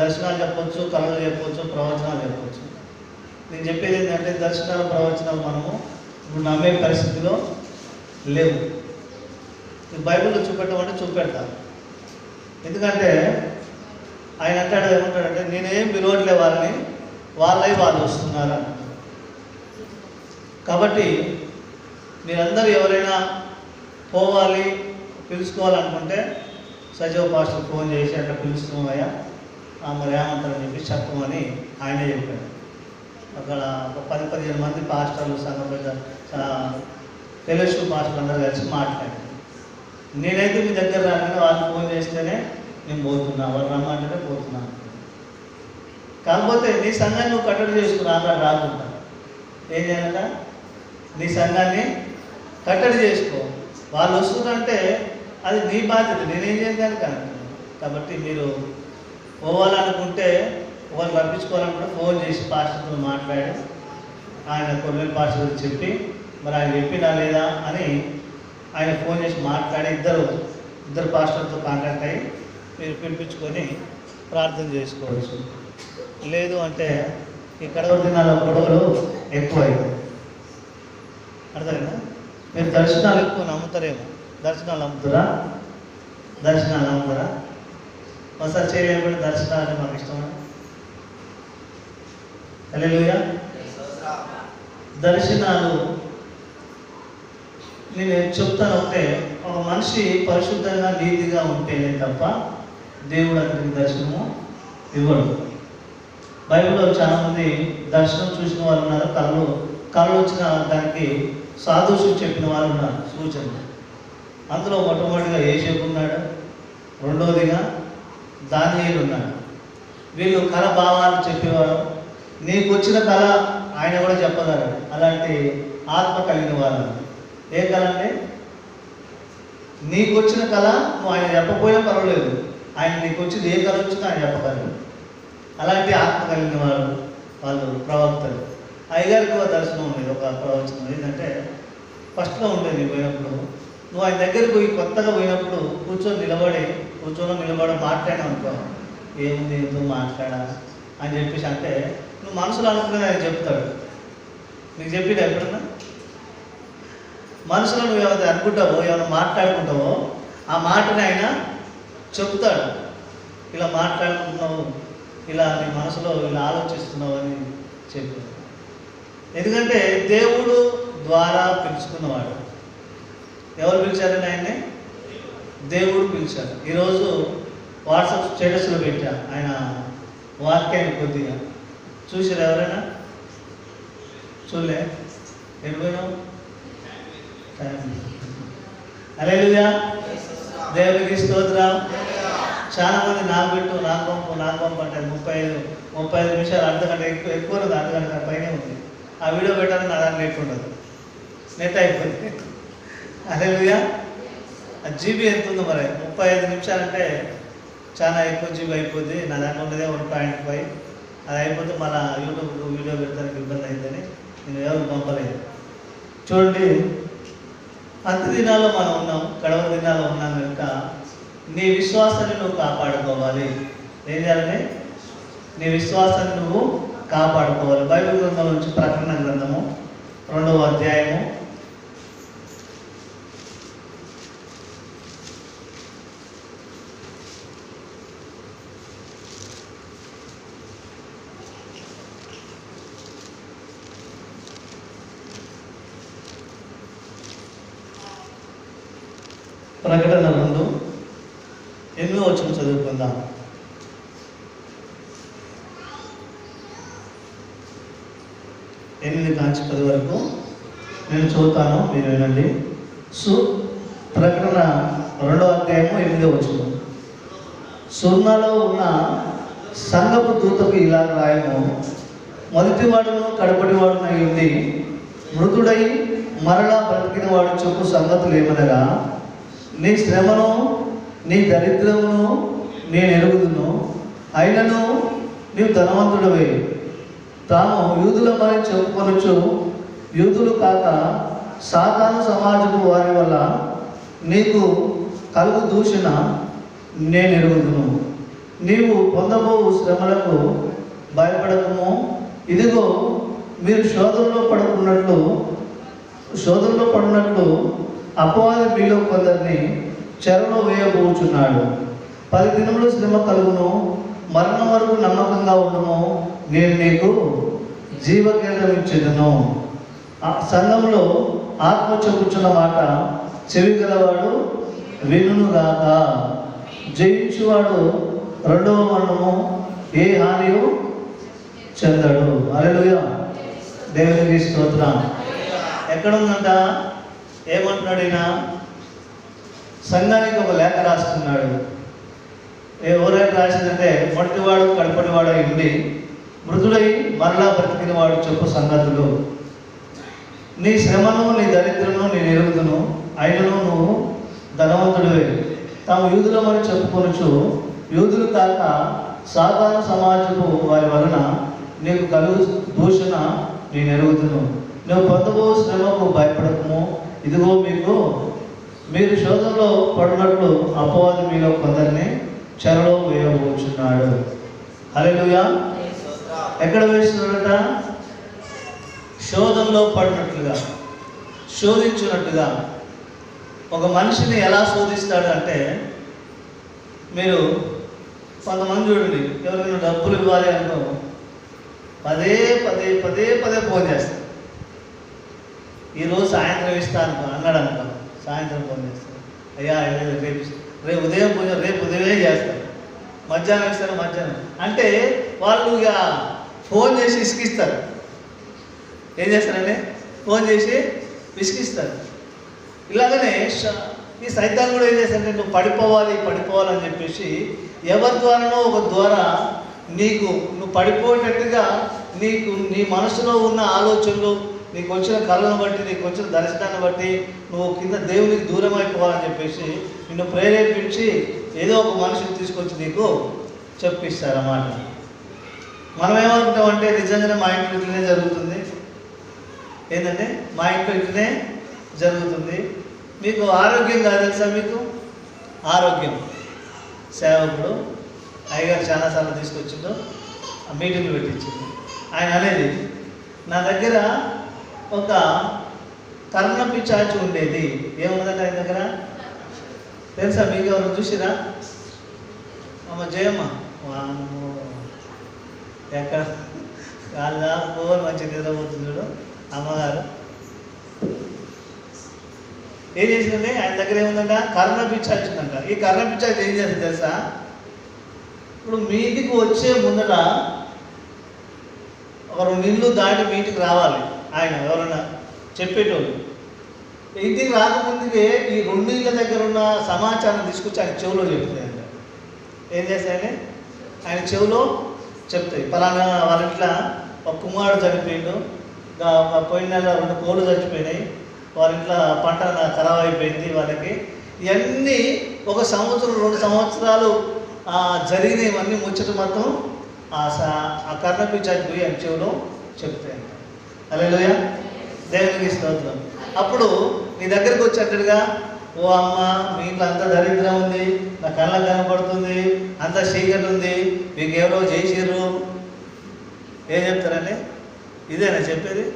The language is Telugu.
దర్శనాలు చెప్పొచ్చు కళలు చెప్పొచ్చు ప్రవచనాలు చెప్పొచ్చు. నేను చెప్పేది ఏంటంటే దర్శనాలు ప్రవచనాలు మనము ఇప్పుడు నమ్మే పరిస్థితిలో లేవు. బైబిల్లో చూపెట్టమంటే చూపెడతాను. ఎందుకంటే ఆయన అంటాడు ఏమంటాడంటే నేనేం విలువట్లే వాళ్ళని వాళ్ళై వాళ్ళు వస్తున్నారు కాబట్టి మీరందరూ ఎవరైనా పోవాలి పిలుచుకోవాలనుకుంటే సజీవ పాస్టర్ ఫోన్ చేసి అట్లా పిలుస్తున్నామయ్యా మరి ఏమంటారని చెప్పి చెప్పమని ఆయనే చెప్పాడు. అక్కడ ఒక పది పదిహేను మంది పాస్టర్లు సంఘ పెద్ద ఫెలోషిప్ పాస్టర్లు అందరూ కలిసి మాట్లాడారు. నేనైతే మీ దగ్గర రాగానే వాళ్ళు ఫోన్ చేస్తేనే నేను పోతున్నా వాళ్ళు రమ్మంటేనే పోతున్నా కాకపోతే నీ సంఘాన్ని నువ్వు కట్టడి చేసుకుని అలా రాకుండా. ఏం చేయాలంట? నీ సంఘాన్ని కట్టడి చేసుకో. వాళ్ళు వస్తుందంటే అది నీ బాధ్యత. నేనేం చేయగలను కానీ కాబట్టి మీరు పోవాలనుకుంటే వాళ్ళు రప్పించుకోవాలనుకుంటే ఫోన్ చేసి పాస్టర్తో మాట్లాడి ఆయన కొన్నేళ్ళు పాస్టర్ చెప్పి మరి ఆయన చెప్పినా లేదా? అని ఆయన ఫోన్ చేసి మాట్లాడి ఇద్దరు ఇద్దరు పాస్టర్తో కాంటాక్ట్ అయ్యి మీరు పిలిపించుకొని ప్రార్థన చేసుకోవచ్చు లేదు అంటే ఈ కడవ దినాల గొడవలు ఎక్కువైంది. అర్థమైందా? మీరు దర్శనాలు ఎక్కువ నమ్ముతారేమో. దర్శనాలు నమ్ముతారా? దర్శనాలు నమ్ముతారా? ఒకసారి చేయలేకపోతే దర్శనాలు అంటే మాకు ఇష్టమా? హల్లెలూయా. దర్శనాలు. నేను చెప్తాను ఒకటే ఒక మనిషి పరిశుద్ధంగా నీతిగా ఉంటేనే తప్ప దేవుడు అతనికి దర్శనము ఇవ్వడు. బైబిల్లో చాలామంది దర్శనం చూసిన వాళ్ళు ఉన్నారు కళ్ళు కళ్ళు వచ్చిన దానికి సాధుషులు చెప్పిన వాళ్ళు ఉన్నారు సూచన అందులో మొట్టమొదటిగా ఏ ఉన్నాడు రెండవదిగా దానియేలు ఉన్నాడు వీళ్ళు కళ భావాలు చెప్పేవారు. నీకు వచ్చిన కళ ఆయన కూడా చెప్పగలరు అలాంటి ఆత్మ కలిగిన వాళ్ళు. ఏ కళ అంటే నీకు వచ్చిన కళ నువ్వు ఆయన చెప్పకపోయినా పర్వాలేదు. ఆయన నీకు వచ్చింది ఏ కళ వచ్చిందో ఆయన చెప్పగలరు అలాంటి ఆత్మ కలిగిన వాళ్ళు వాళ్ళు ప్రవక్తలు. అయ్యగారికి ఒక దర్శనం ఉండేది ఒక ప్రవచనం. ఏంటంటే ఫస్ట్లో ఉండేది పోయినప్పుడు. నువ్వు ఆయన దగ్గరికి పోయి కొత్తగా పోయినప్పుడు కూర్చొని నిలబడి కూర్చొని నిలబడి మాట్లాడాను అనుకో ఏముంది ఎందుకు మాట్లాడా అని చెప్పేసి అంటే నువ్వు మనసులో అనుకునేది ఆయన చెప్తాడు. నీకు చెప్పిడు ఎప్పుడన్నా? మనసులో నువ్వు ఏమైతే అనుకుంటావో ఏమైనా మాట్లాడుకుంటావో ఆ మాటని ఆయన చెప్తాడు. ఇలా మాట్లాడుకుంటున్నావు ఇలా నీ మనసులో ఇలా ఆలోచిస్తున్నావు అని చెప్పాడు ఎందుకంటే దేవుడు ద్వారా పిలుచుకున్నవాడు. ఎవరు పిలిచారండి ఆయన్ని? దేవుడు పిలిచాడు. ఈరోజు వాట్సాప్ స్టేటస్లో పెట్టా. ఆయన వాక్యాన్ని కొద్దిగా. చూసారు ఎవరైనా? చూడలే. ఎటు పోయినావు? అలేలుగా దేవునికి స్తోత్రం చాలా మంది నాకు పెట్టు నాకు పంపు నాకు పంపు అంటే ముప్పై ఐదు ముప్పై ఐదు నిమిషాలు అర్ధగంట ఎక్కువ ఎక్కువ ఉంది అర్ధగంట పైనే ఉంది. ఆ వీడియో పెట్టాలని నా దాంట్లో నెట్ ఉండదు. నెట్ అయిపోయింది. అలేలుగా జీబీ ఎంత ఉందో మరి ముప్పై ఐదు నిమిషాలంటే చాలా ఎక్కువ జీబీ అయిపోద్ది. నా దాంట్లో ఉన్నదే వన్ పాయింట్ ఫైవ్. అది అయిపోతే మళ్ళీ యూట్యూబ్ వీడియో పెడతానికి ఇబ్బంది అయిందని నేను ఎవరు పంపలేదు. చూడండి అంత దినాల్లో మనం ఉన్నాం గడవ దినాల్లో ఉన్నాం కనుక నీ విశ్వాసాన్ని నువ్వు కాపాడుకోవాలి. ఏం చేయాలని? నీ విశ్వాసాన్ని నువ్వు కాపాడుకోవాలి. బైబిల్ గ్రంథం నుంచి ప్రకటన గ్రంథము రెండవ అధ్యాయము ప్రకటన ముందు ఎనిమిదో వచ్చిన చదువుకుందాం. ఎనిమిది కాంచి పది వరకు నేను చూస్తాను మీరు వినండి. సు ప్రకటన రెండో అధ్యాయము ఎనిమిదో వచ్చిన సున్నాలో ఉన్న సంగపు దూతకు ఇలా రాయము మొదటివాడును కడపటివాడునై ఉండి మృతుడై మరలా బ్రతికిన వాడు చెప్పు సంగతులు ఏమనగా నీ శ్రమను నీ దరిద్రమును నేను ఎరుగుదును. అయినను నీవు ధనవంతుడవే. తాము యూదులమని చెప్పుకొనొచ్చు యూదులు కాక సాధారణ సమాజపు వారి వల్ల నీకు కలుగు దూషణ నేను ఎరుగుదును. నీవు పొందబో శ్రమలకు భయపడకము. ఇదిగో మీరు శోధనలో పడుకున్నట్లు శోధనలో పడినట్లు అపవాది మీలో కొందరిని చెరలో వేయబోచున్నాడు. పది దినములు శ్రమ కలుగును మరణం వరకు నమ్మకంగా ఉండము నేను నీకు జీవకేంద్రం ఇచ్చేదను. ఆ సంఘంలో ఆత్మ చెప్పుచున్న మాట చెవి గలవాడు వినుగాక జయించువాడు రెండవ మరణము ఏ హానియు చెందడు. అలెలుగా దేవునికి స్తోత్రం. ఎక్కడ ఉందంట ఏమంటున్నాడు ఈయన సంఘానికి ఒక లేఖ రాస్తున్నాడు ఎవరైనా రాసిందంటే మొదటివాడు కడపటివాడు అయి ఉండి మృదుడై మరలా బ్రతికిన వాడు చెప్పు సంగతులు. నీ శ్రమను నీ దరిద్రను నీ నిరుగుదును అయినను నువ్వు ధనవంతుడివే. తాము యూదులమని చెప్పుకొనుచు యూదులు కాక సాధారణ సమాజపు వారి వలన నీకు కలుగు దూషణ నేను ఎరుగుదును. నువ్వు పొందబో శ్రమకు భయపడకము. ఇదిగో మీకు మీరు శోధంలో పడినట్లు అపవాది మీలో కొందరిని చెరలో వేయబోచున్నాడు. హల్లెలూయా. ఎక్కడ వేస్తున్నాడట? శోధంలో పడినట్లుగా శోధించినట్టుగా. ఒక మనిషిని ఎలా శోధిస్తాడు అంటే మీరు కొంతమంది చూడండి ఎవరైనా డబ్బులు ఇవ్వాలి అనుకో పదే పదే పదే పదే ఫోన్ చేస్తారు. ఈరోజు సాయంత్రం ఇస్తాను అన్నాడు అనుకో. సాయంత్రం ఫోన్ చేస్తారు అయ్యా రేపు రేపు ఉదయం పూజ రేపు ఉదయమే చేస్తారు మధ్యాహ్నం ఇస్తారు మధ్యాహ్నం. అంటే వాళ్ళు ఇక ఫోన్ చేసి ఇసుకిస్తారు ఏం చేస్తారండి ఫోన్ చేసి విసిగిస్తారు. ఇలాగనే ఈ సైతాన్ కూడా ఏం చేస్తారంటే నువ్వు పడిపోవాలి పడిపోవాలని చెప్పేసి ఎవరి ద్వారానో ఒక ద్వారా నీకు నువ్వు పడిపోయేటట్టుగా నీకు నీ మనసులో ఉన్న ఆలోచనలు నీకు వచ్చిన కళను బట్టి నీకు వచ్చిన దర్శనాన్ని బట్టి నువ్వు కింద దేవునికి దూరం అయిపోవాలని చెప్పేసి నిన్ను ప్రేరేపించి ఏదో ఒక మనిషిని తీసుకొచ్చి నీకు చెప్పిస్తారన్నమాట. మనం ఏమనుకుంటామంటే నిజంగానే మా ఇంట్లో ఇట్లనే జరుగుతుంది? ఏంటంటే మా ఇంట్లో ఇట్లనే జరుగుతుంది. మీకు ఆరోగ్యం కాదు తెలుసా మీకు? ఆరోగ్యం. సేవకుడు అయ్యగారు చాలాసార్లు తీసుకొచ్చిండు ఆ మీటింగ్లు పెట్టించింది ఆయన అనేది నా దగ్గర ఒక కర్ణపి చాచి ఉండేది. ఏమున్నదంటే ఆయన దగ్గర? తెలుసా మీకు ఎవరు చూసిరా? అమ్మ జయమ్మ. వామ్మో. ఎక్కడ? కాళ్ళ ఫోన్ మంచిగా నిద్రపోతుంది చూడు అమ్మగారు. ఏం చేసింది ఆయన దగ్గర ఏముందంట? కర్ణ పిచ్చ వచ్చిందంట ఈ కర్ణ పిచ్చాచి ఏం చేస్తుంది తెలుసా? ఇప్పుడు మీటికి వచ్చే ముందట ఒక రెండు ఇల్లు దాటి మీటికి రావాలి. ఆయన ఎవరన్నా చెప్పేటోళ్ళు. ఇది రాకముందుకే ఈ రెండు దగ్గర ఉన్న సమాచారం తీసుకొచ్చి ఆయన చెవులో చెప్తాయంట. ఏం చేస్తాయని? ఆయన చెవులో చెప్తాయి. పలానా వాళ్ళ ఇంట్లో ఒక కుమారుడు చనిపోయిండు. ఒక పోయిన నెల రెండు కోళ్ళు చచ్చిపోయినాయి. వాళ్ళ ఇంట్లో పంట ఖరాబ్ అయిపోయింది వాళ్ళకి. ఇవన్నీ ఒక సంవత్సరం రెండు సంవత్సరాలు జరిగినవన్నీ ముచ్చట మొత్తం ఆ స- ఆ కర్ణపి చచ్చిపోయి ఆయన చెవులో చెప్తాయంట. అలెలుయ దేవునికి స్తోత్రం. అప్పుడు నీ దగ్గరికి వచ్చేటట్టుగా ఓ అమ్మ మీ ఇంట్లో అంత దరిద్రం ఉంది నా కళ్ళకు కనపడుతుంది అంత చీకటి ఉంది మీకు ఎవరో చేసిర్రు. ఏం చెప్తారండి? ఇదేనా చెప్పేది?